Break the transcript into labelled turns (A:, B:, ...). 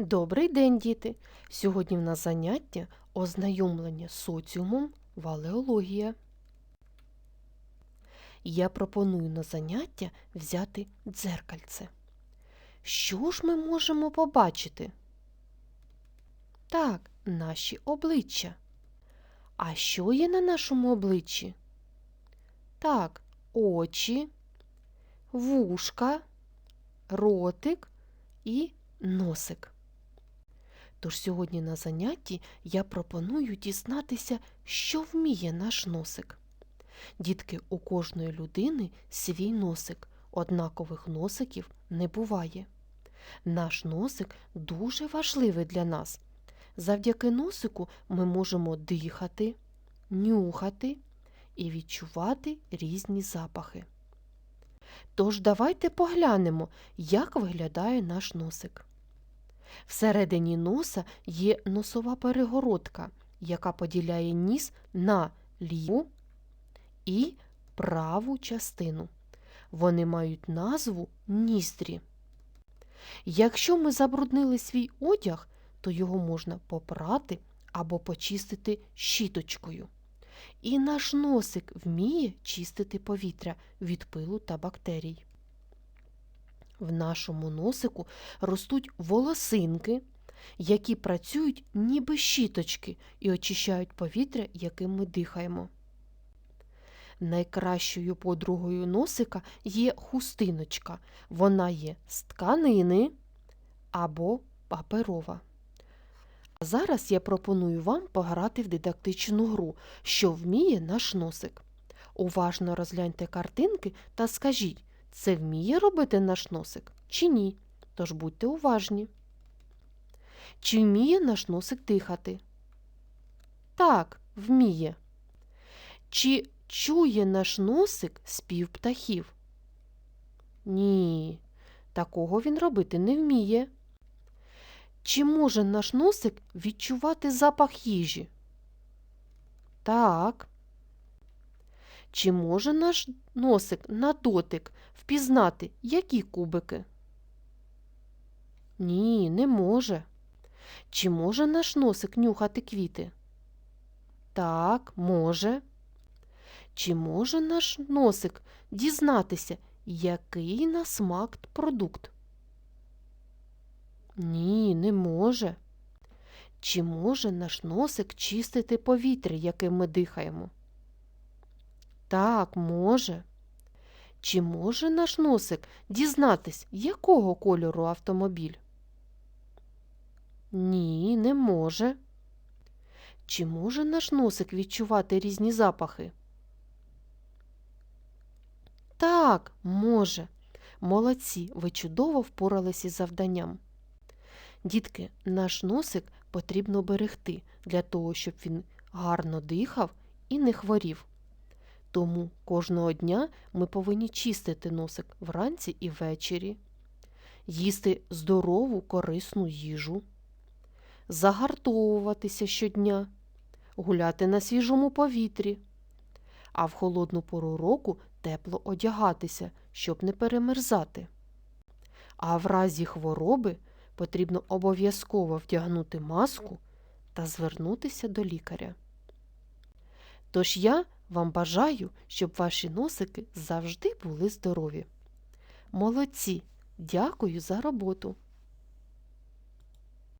A: Добрий день, діти! Сьогодні в нас заняття ознайомлення з соціумом валеологія. Я пропоную на заняття взяти дзеркальце. Що ж ми можемо побачити? Так, наші обличчя. А що є на нашому обличчі? Так, очі, вушка, ротик і носик. Тож сьогодні на занятті я пропоную дізнатися, що вміє наш носик. Дітки, у кожної людини свій носик, однакових носиків не буває. Наш носик дуже важливий для нас. Завдяки носику ми можемо дихати, нюхати і відчувати різні запахи. Тож давайте поглянемо, як виглядає наш носик. Всередині носа є носова перегородка, яка поділяє ніс на ліву і праву частину. Вони мають назву ніздрі. Якщо ми забруднили свій одяг, то його можна попрати або почистити щіточкою. І наш носик вміє чистити повітря від пилу та бактерій. В нашому носику ростуть волосинки, які працюють ніби щіточки і очищають повітря, яким ми дихаємо. Найкращою подругою носика є хустиночка. Вона є з тканини або паперова. А зараз я пропоную вам пограти в дидактичну гру, що вміє наш носик. Уважно розгляньте картинки та скажіть, це вміє робити наш носик чи ні? Тож будьте уважні. Чи вміє наш носик дихати? Так, вміє. Чи чує наш носик спів птахів? Ні, такого він робити не вміє. Чи може наш носик відчувати запах їжі? Так. Чи може наш носик на дотик впізнати, які кубики? Ні, не може. Чи може наш носик нюхати квіти? Так, може. Чи може наш носик дізнатися, який на смак продукт? Ні, не може. Чи може наш носик чистити повітря, яким ми дихаємо? Так, може. Чи може наш носик дізнатись, якого кольору автомобіль? Ні, не може. Чи може наш носик відчувати різні запахи? Так, може. Молодці, ви чудово впоралися із завданням. Дітки, наш носик потрібно берегти для того, щоб він гарно дихав і не хворів. Тому кожного дня ми повинні чистити носик вранці і ввечері, їсти здорову корисну їжу, загартовуватися щодня, гуляти на свіжому повітрі, а в холодну пору року тепло одягатися, щоб не перемерзати. А в разі хвороби потрібно обов'язково вдягнути маску та звернутися до лікаря. Тож я вам бажаю, щоб ваші носики завжди були здорові. Молодці! Дякую за роботу!